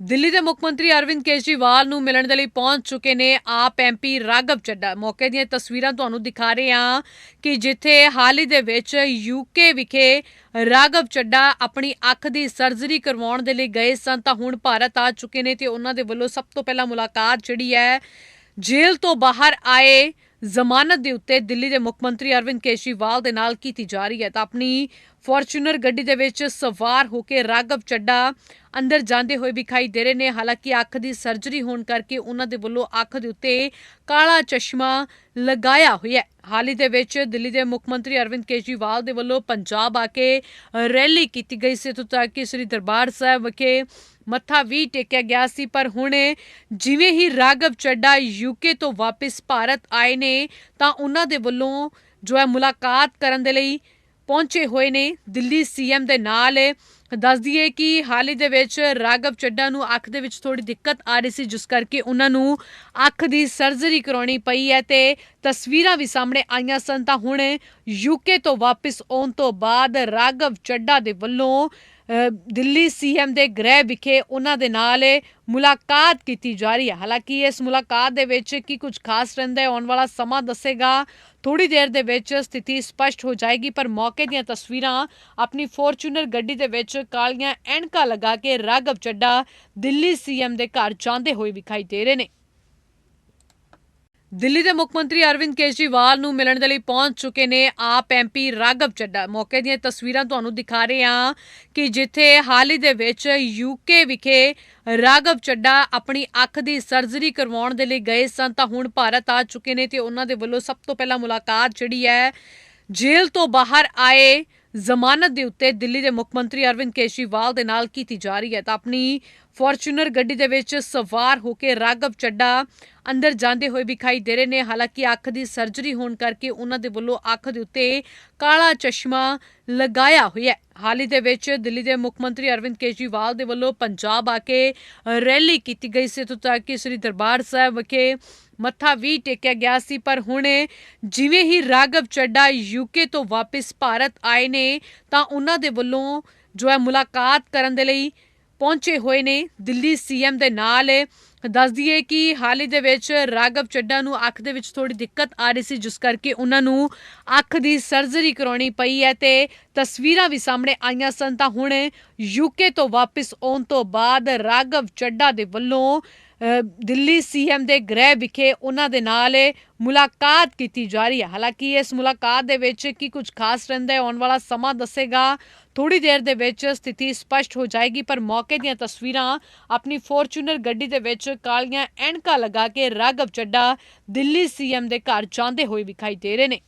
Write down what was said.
ਦਿੱਲੀ ਦੇ ਮੁੱਖ ਮੰਤਰੀ ਅਰਵਿੰਦ ਕੇਜਰੀਵਾਲ ਨੂੰ ਮਿਲਣ ਦੇ ਲਈ ਪਹੁੰਚ ਚੁੱਕੇ ਨੇ ਆਪ ਐਮਪੀ ਰਾਘਵ ਚੱਡਾ। ਮੌਕੇ ਦੀਆਂ ਤਸਵੀਰਾਂ ਤੁਹਾਨੂੰ ਦਿਖਾ ਰਹੇ ਹਾਂ ਕਿ ਜਿੱਥੇ ਹਾਲ ਹੀ ਦੇ ਵਿੱਚ ਯੂਕੇ ਵਿਖੇ ਰਾਘਵ ਚੱਡਾ ਆਪਣੀ ਅੱਖ ਦੀ ਸਰਜਰੀ ਕਰਵਾਉਣ ਦੇ ਲਈ ਗਏ ਸਨ, ਤਾਂ ਹੁਣ ਭਾਰਤ ਆ ਚੁੱਕੇ ਨੇ ਤੇ ਉਹਨਾਂ ਦੇ ਵੱਲੋਂ ਸਭ ਤੋਂ ਪਹਿਲਾਂ ਮੁਲਾਕਾਤ ਜਿਹੜੀ ਹੈ ਜੇਲ੍ਹ ਤੋਂ ਬਾਹਰ ਆਏ ਜ਼ਮਾਨਤ ਦੇ ਉੱਤੇ ਦਿੱਲੀ ਦੇ ਮੁੱਖ ਮੰਤਰੀ ਅਰਵਿੰਦ ਕੇਜਰੀਵਾਲ ਦੇ ਨਾਲ ਕੀਤੀ ਜਾ ਰਹੀ ਹੈ। ਤਾਂ ਆਪਣੀ ਫੋਰਚੂਨਰ ਗੱਡੀ ਦੇ ਵਿੱਚ ਸਵਾਰ ਹੋ ਕੇ ਰਾਘਵ ਚੱਡਾ ਅੰਦਰ ਜਾਂਦੇ ਹੋਏ ਵਿਖਾਈ ਦੇ ਰਹੇ ਨੇ। ਹਾਲਾਂਕਿ ਅੱਖ ਦੀ ਸਰਜਰੀ ਹੋਣ ਕਰਕੇ ਉਹਨਾਂ ਦੇ ਵੱਲੋਂ ਅੱਖ ਦੇ ਉੱਤੇ ਕਾਲਾ ਚਸ਼ਮਾ ਲਗਾਇਆ ਹੋਇਆ ਹੈ। ਹਾਲ ਹੀ ਦੇ ਵਿੱਚ ਦਿੱਲੀ ਦੇ ਮੁੱਖ ਮੰਤਰੀ ਅਰਵਿੰਦ ਕੇਜਰੀਵਾਲ ਦੇ ਵੱਲੋਂ ਪੰਜਾਬ ਆ ਕੇ ਰੈਲੀ ਕੀਤੀ ਗਈ ਸੀ। ਇੱਥੋਂ ਤੱਕ ਕਿ ਸ੍ਰੀ ਦਰਬਾਰ ਸਾਹਿਬ ਵਿਖੇ ਮੱਥਾ ਵੀ ਟੇਕਿਆ ਗਿਆ ਸੀ। ਪਰ ਹੁਣ ਜਿਵੇਂ ਹੀ ਰਾਘਵ ਚੱਡਾ ਯੂਕੇ ਤੋਂ ਵਾਪਸ ਭਾਰਤ ਆਏ ਨੇ, ਤਾਂ ਉਹਨਾਂ ਦੇ ਵੱਲੋਂ ਜੋ ਹੈ ਮੁਲਾਕਾਤ ਕਰਨ ਦੇ ਲਈ ਪਹੁੰਚੇ ਹੋਏ ਨੇ। ਦਿੱਲੀ ਸੀਐਮ ਦੇ ਨਾਲ ਦੱਸ ਦਈਏ ਕਿ ਹਾਲ ਹੀ ਦੇ ਵਿੱਚ ਰਾਘਵ ਚੱਡਾ ਨੂੰ ਅੱਖ ਦੇ ਵਿੱਚ ਥੋੜੀ ਦਿੱਕਤ ਆ ਰਹੀ ਸੀ ਜਿਸ ਕਰਕੇ ਉਹਨਾਂ ਨੂੰ ਅੱਖ ਦੀ ਸਰਜਰੀ ਕਰਾਉਣੀ ਪਈ ਹੈ ਤੇ ਤਸਵੀਰਾਂ ਵੀ ਸਾਹਮਣੇ ਆਈਆਂ ਸਨ। ਤਾਂ ਹੁਣ ਯੂਕੇ ਤੋਂ ਵਾਪਸ ਆਉਣ ਤੋਂ ਬਾਅਦ ਰਾਘਵ ਚੱਡਾ ਦੇ ਵੱਲੋਂ ਅ, ਦਿੱਲੀ ਸੀਐਮ ਦੇ ਗ੍ਰਹਿ ਵਿਖੇ ਉਹਨਾਂ ਦੇ ਨਾਲ ਮੁਲਾਕਾਤ ਕੀਤੀ ਜਾ ਰਹੀ ਹੈ। ਹਾਲਾਂਕਿ ਇਸ ਮੁਲਾਕਾਤ ਦੇ ਵਿੱਚ ਕੀ ਕੁਝ ਖਾਸ ਰਹਿੰਦਾ ਹੈ ਆਉਣ ਵਾਲਾ ਸਮਾਂ ਦੱਸੇਗਾ। ਥੋੜੀ ਦੇਰ ਦੇ ਵਿੱਚ ਸਥਿਤੀ ਸਪਸ਼ਟ ਹੋ ਜਾਏਗੀ ਪਰ ਮੌਕੇ ਦੀਆਂ ਤਸਵੀਰਾਂ ਆਪਣੀ ਫੋਰਚੂਨਰ ਗੱਡੀ ਦੇ ਵਿੱਚ ਕਾਲੀਆਂ ਐਨਕਾਂ ਲਗਾ ਕੇ ਰਾਘਵ ਚੱਡਾ ਦਿੱਲੀ ਸੀਐਮ ਦੇ ਘਰ ਜਾਂਦੇ ਹੋਏ ਵਿਖਾਈ ਦੇ ਰਹੇ ਨੇ। ਦਿੱਲੀ ਦੇ ਮੁੱਖ ਮੰਤਰੀ ਅਰਵਿੰਦ ਕੇਜਰੀਵਾਲ ਨੂੰ ਮਿਲਣ ਦੇ ਲਈ ਪਹੁੰਚ ਚੁੱਕੇ ਨੇ ਆਪ ਐਮਪੀ ਰਾਘਵ ਚੱਡਾ। ਮੌਕੇ ਦੀਆਂ ਤਸਵੀਰਾਂ ਤੁਹਾਨੂੰ ਦਿਖਾ ਰਹੇ ਹਾਂ ਕਿ ਜਿੱਥੇ ਹਾਲ ਹੀ ਦੇ ਵਿੱਚ ਯੂਕੇ ਵਿਖੇ ਰਾਘਵ ਚੱਡਾ ਆਪਣੀ ਅੱਖ ਦੀ ਸਰਜਰੀ ਕਰਵਾਉਣ ਦੇ ਲਈ ਗਏ ਸਨ, ਤਾਂ ਹੁਣ ਭਾਰਤ ਆ ਚੁੱਕੇ ਨੇ ਤੇ ਉਹਨਾਂ ਦੇ ਵੱਲੋਂ ਸਭ ਤੋਂ ਪਹਿਲਾਂ ਮੁਲਾਕਾਤ ਜਿਹੜੀ ਹੈ ਜੇਲ੍ਹ ਤੋਂ ਬਾਹਰ ਆਏ ਜ਼ਮਾਨਤ ਦੇ ਉੱਤੇ ਦਿੱਲੀ ਦੇ ਮੁੱਖ ਮੰਤਰੀ ਅਰਵਿੰਦ ਕੇਜਰੀਵਾਲ ਦੇ ਨਾਲ ਕੀਤੀ ਜਾ ਰਹੀ ਹੈ ਤਾਂ ਆਪਣੀ ਫੋਰਚੂਨਰ ਗੱਡੀ ਦੇ ਵਿੱਚ ਸਵਾਰ ਹੋ ਕੇ ਰਾਘਵ ਚੱਡਾ ਅੰਦਰ ਜਾਂਦੇ ਹੋਏ ਵਿਖਾਈ ਦੇ ਰਹੇ ਨੇ। ਹਾਲਾਂਕਿ ਅੱਖ ਦੀ ਸਰਜਰੀ ਹੋਣ ਕਰਕੇ ਉਹਨਾਂ ਦੇ ਵੱਲੋਂ ਅੱਖ ਦੇ ਉੱਤੇ ਕਾਲਾ ਚਸ਼ਮਾ ਲਗਾਇਆ ਹੋਇਆ ਹੈ। ਹਾਲ ਹੀ ਦੇ ਵਿੱਚ ਦਿੱਲੀ ਦੇ ਮੁੱਖ ਮੰਤਰੀ ਅਰਵਿੰਦ ਕੇਜਰੀਵਾਲ ਦੇ ਵੱਲੋਂ ਪੰਜਾਬ ਆ ਕੇ ਰੈਲੀ ਕੀਤੀ ਗਈ ਸੀ। ਇੱਥੋਂ ਤੱਕ ਕਿ ਸ੍ਰੀ ਦਰਬਾਰ ਸਾਹਿਬ ਵਿਖੇ ਮੱਥਾ ਵੀ ਟੇਕਿਆ ਗਿਆ ਸੀ, ਪਰ ਹੁਣ ਜਿਵੇਂ ਹੀ ਰਾਘਵ ਚੱਡਾ ਯੂਕੇ ਤੋਂ ਵਾਪਸ ਭਾਰਤ ਆਏ ਨੇ, ਤਾਂ ਉਹਨਾਂ ਦੇ ਵੱਲੋਂ ਜੋ ਹੈ ਮੁਲਾਕਾਤ ਕਰਨ ਦੇ ਲਈ ਪਹੁੰਚੇ ਹੋਏ ਨੇ ਦਿੱਲੀ ਸੀਐਮ ਦੇ ਨਾਲ। ਦੱਸ ਦਈਏ ਕਿ ਹਾਲ ਹੀ ਦੇ ਵਿੱਚ ਰਾਘਵ ਚੱਡਾ ਨੂੰ ਅੱਖ ਦੇ ਵਿੱਚ ਥੋੜੀ ਦਿੱਕਤ ਆ ਰਹੀ ਸੀ, ਜਿਸ ਕਰਕੇ ਉਹਨਾਂ ਨੂੰ ਅੱਖ ਦੀ ਸਰਜਰੀ ਕਰਾਉਣੀ ਪਈ ਹੈ ਤੇ ਤਸਵੀਰਾਂ ਵੀ ਸਾਹਮਣੇ ਆਈਆਂ ਸਨ। ਤਾਂ ਹੁਣ ਯੂਕੇ ਤੋਂ ਵਾਪਸ ਆਉਣ ਤੋਂ ਬਾਅਦ ਰਾਘਵ ਚੱਡਾ ਦੇ ਵੱਲੋਂ ਦਿੱਲੀ ਸੀਐਮ ਦੇ ਗ੍ਰਹਿ ਵਿਖੇ ਉਹਨਾਂ ਦੇ ਨਾਲ ਮੁਲਾਕਾਤ ਕੀਤੀ ਜਾ ਰਹੀ ਹੈ। ਹਾਲਾਂਕਿ ਇਸ ਮੁਲਾਕਾਤ ਦੇ ਵਿੱਚ ਕੀ ਕੁਝ ਖਾਸ ਰਹਿੰਦਾ ਹੈ, ਆਉਣ ਵਾਲਾ ਸਮਾਂ ਦੱਸੇਗਾ। ਥੋੜੀ ਦੇਰ ਦੇ ਵਿੱਚ ਸਥਿਤੀ ਸਪਸ਼ਟ ਹੋ ਜਾਏਗੀ, ਪਰ ਮੌਕੇ ਦੀਆਂ ਤਸਵੀਰਾਂ ਆਪਣੀ ਫੋਰਚੂਨਰ ਗੱਡੀ ਦੇ ਵਿੱਚ ਕਾਲੀਆਂ ਐਨਕਾਂ ਲਗਾ ਕੇ ਰਾਘਵ ਚੱਡਾ ਦਿੱਲੀ ਸੀਐਮ ਦੇ ਘਰ ਜਾਂਦੇ ਹੋਏ ਵਿਖਾਈ ਦੇ ਰਹੇ ਨੇ।